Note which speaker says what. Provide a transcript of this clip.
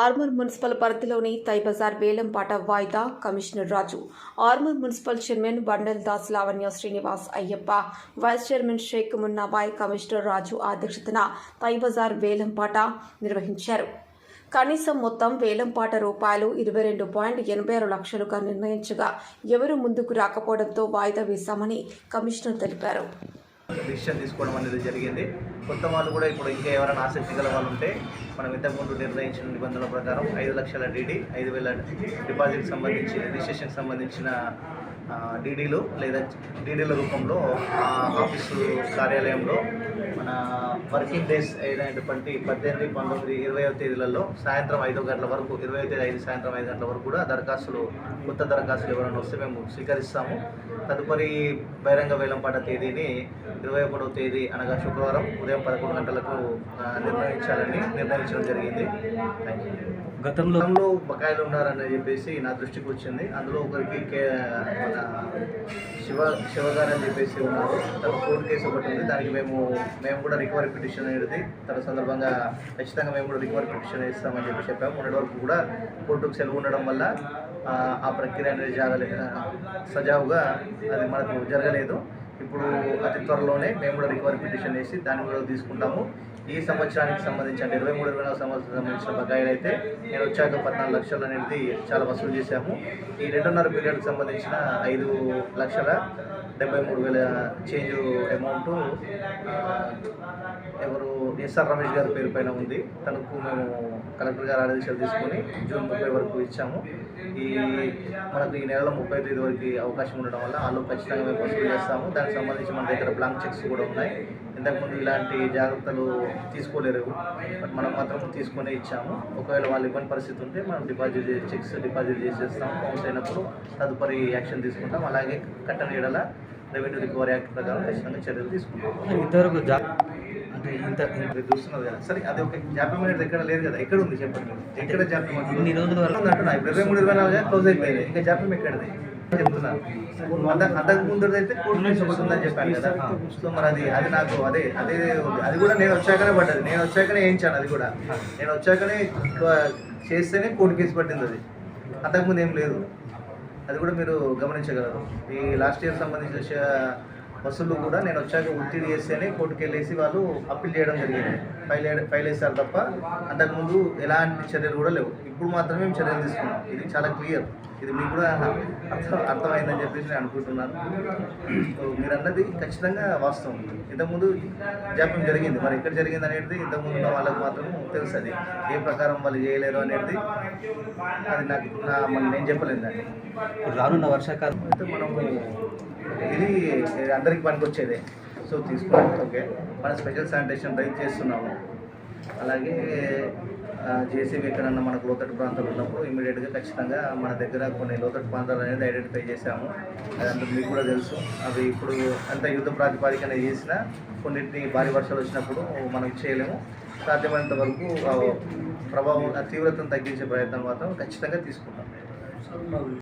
Speaker 1: Armoor municipal పరిధిలోని తైబజార్ వేలంపాట వాయిదా commissioner Raju. Armoor municipal chairman Bandal Das Lavanya Srinivas Ayyappa vice chairman Sheikh Munnabhai commissioner Raju అధ్యక్షతన తైబజార్ వేలంపాట నిర్వహించారు. కనీసం మొత్తం వేలంపాట రూపాయలు ఇరవై రెండు పాయింట్ ఎనభై ఆరు లక్షలుగా నిర్ణయించగా ఎవరు ముందుకు రాకపోవడంతో వాయిదా వేశామని కమిషనర్ తెలిపారు.
Speaker 2: డిసిషన్ తీసుకోవడం అనేది జరిగింది. కొత్త వాళ్ళు కూడా ఇప్పుడు ఇంకా ఎవరైనా ఆసక్తి గల వాళ్ళు ఉంటే మనం ఇంతకుముందు నిర్ణయించిన నిబంధనల ప్రకారం ఐదు లక్షల డీడీ ఐదు వేల డిపాజిట్కి సంబంధించి రిజిస్ట్రేషన్కి సంబంధించిన డీడీలు లేదా డీడీల రూపంలో ఆఫీసు కార్యాలయంలో మన వర్కింగ్ డేస్ అయినటువంటి పద్దెనిమిది పంతొమ్మిది ఇరవై తేదీలలో సాయంత్రం ఐదు గంటల వరకు ఇరవై తేదీ ఐదు సాయంత్రం ఐదు గంటల వరకు కూడా దరఖాస్తులు కొత్త దరఖాస్తులు ఎవరైనా వస్తే మేము స్వీకరిస్తాము. తదుపరి బహిరంగ వేలంపాట తేదీని ఇరవై ఒకటవ తేదీ అనగా శుక్రవారం ఉదయం పదకొండు గంటలకు నిర్ణయించాలని నిర్ణయించడం జరిగింది. థ్యాంక్ యూ
Speaker 3: గతంలో
Speaker 2: గతంలో బకాయిలు ఉన్నారని చెప్పేసి నా దృష్టికి వచ్చింది. అందులో ఒకరికి శివ శివగారు అని చెప్పేసి ఉన్నారు. తన కోర్టు కేసు ఒకటి ఉంది. దానికి మేము మేము కూడా రికవరీ పిటిషన్ అనేది తన సందర్భంగా ఖచ్చితంగా మేము కూడా రికవరీ పిటిషన్ ఇస్తామని చెప్పి చెప్పాము. మొన్నటి వరకు కూడా కోర్టుకు సెలవు ఉండడం వల్ల ఆ, ప్రక్రియ అనేది జరగలేదు సజావుగా అది మనకు జరగలేదు. ఇప్పుడు అతి త్వరలోనే మేము కూడా రికవరీ పిటిషన్ వేసి దాన్ని కూడా తీసుకుంటాము. ఈ సంవత్సరానికి సంబంధించి అంటే ఇరవై మూడు ఇరవై నాలుగు సంవత్సరం సంబంధించిన బకాయిలు అయితే నేను వచ్చాక పద్నాలుగు లక్షలు అనేది చాలా వసూలు చేశాము. ఈ రెండున్నర పీరియడ్కి సంబంధించిన ఐదు లక్షల డెబ్బై మూడు వేల చేంజ్ అమౌంట్ ఎవరు ఎస్ఆర్ రమేష్ గారి పేరు పైన ఉంది. తనకు మేము కలెక్టర్ గారు ఆదేశాలు తీసుకొని జూన్ ముప్పై వరకు ఇచ్చాము. ఈ మనకు ఈ నెలలో ముప్పై తేదీ వరకు అవకాశం ఉండడం వల్ల వాళ్ళు ఖచ్చితంగా మేము వసూలు చేస్తాము. దానికి సంబంధించి మన దగ్గర బ్లాంక్ చెక్స్ కూడా ఉన్నాయి. ఇంతకుముందు ఇలాంటి జాగ్రత్తలు తీసుకోలేరు. బట్ మనం మాత్రం తీసుకొని ఇచ్చాము. ఒకవేళ వాళ్ళు ఇబ్బంది పరిస్థితి ఉంటే మనం డిపాజిట్ చెక్స్ డిపాజిట్ చేసేస్తాం. కౌంట్ అయినప్పుడు తదుపరి యాక్షన్ తీసుకుంటాం. అలాగే కట్టని ఎడల రెవెన్యూ రికవరీ యాక్ట్ ప్రకారం ఖచ్చితంగా చర్యలు తీసుకుంటాం.
Speaker 3: ఇంతవరకు అంటే ఇంత
Speaker 2: చూస్తున్నారు కదా. సరే అది ఒక జాప్యం అనేది ఎక్కడ లేదు కదా. ఎక్కడ ఉంది చెప్పండి. ఎక్కడ జాప్యం?
Speaker 3: ఇన్ని రోజుల వరకు
Speaker 2: ఇరవై మూడు ఇరవై నాలుగు క్లోజ్ అయిపోయింది. ఇంకా జాప్యం ఎక్కడది? చెప్తున్నా. అంత అంతకు ముందు అయితే కోర్టు నుంచి ఒకటి ఉందని చెప్పాను కదా. సో మరి అది అది నాకు అదే అదే. అది కూడా నేను వచ్చాకనే పడ్డది. నేను వచ్చాకనే వేయించాను అది కూడా. నేను వచ్చాకనే చేస్తేనే కోర్టు కేసు పట్టింది అది. అంతకుముందు ఏం లేదు. అది కూడా మీరు గమనించగలరు. ఈ లాస్ట్ ఇయర్ సంబంధించిన వసూళ్ళు కూడా నేను వచ్చాక ఒత్తిడి చేస్తేనే కోర్టుకు వెళ్ళేసి వాళ్ళు అప్పీల్ చేయడం జరిగింది. ఫైల్ ఫైల్ వేస్తారు తప్ప అంతకుముందు ఎలాంటి చర్యలు కూడా లేవు. ఇప్పుడు మాత్రమే మేము చర్యలు తీసుకున్నాం. ఇది చాలా క్లియర్. ఇది మీకు కూడా అర్థం అర్థమైందని చెప్పేసి నేను అనుకుంటున్నాను. సో మీరు అన్నది ఖచ్చితంగా వాస్తవం. ఇంతకుముందు జాప్యం జరిగింది. మరి ఎక్కడ జరిగింది అనేది ఇంతకుముందు ఉన్న వాళ్ళకి మాత్రం తెలుసు అది. ఏ ప్రకారం వాళ్ళు చేయలేరు అనేది అది నాకు నా మన- నేను చెప్పలేదు దాన్ని.
Speaker 3: రానున్న వర్షాకాలం
Speaker 2: అయితే మనము ఇది అందరికి పనికొచ్చేదే. సో తీసుకోవడం ఓకే. మన స్పెషల్ శానిటేషన్ డ్రైవ్ చేస్తున్నాము. అలాగే జేసీబీ ఎక్కడన్నా మనకు లోతట్టు ప్రాంతాలు ఉన్నప్పుడు ఇమీడియట్గా ఖచ్చితంగా మన దగ్గర కొన్ని లోతట్టు ప్రాంతాలు అనేది ఐడెంటిఫై చేశాము. అది అంత మీకు కూడా తెలుసు. అవి ఇప్పుడు అంత యుద్ధ ప్రాతిపాదికన చేసినా కొన్నింటిని భారీ వర్షాలు వచ్చినప్పుడు మనం చేయలేము. సాధ్యమైనంత వరకు ప్రభావం తీవ్రతను తగ్గించే ప్రయత్నం మాత్రం ఖచ్చితంగా తీసుకుంటాం.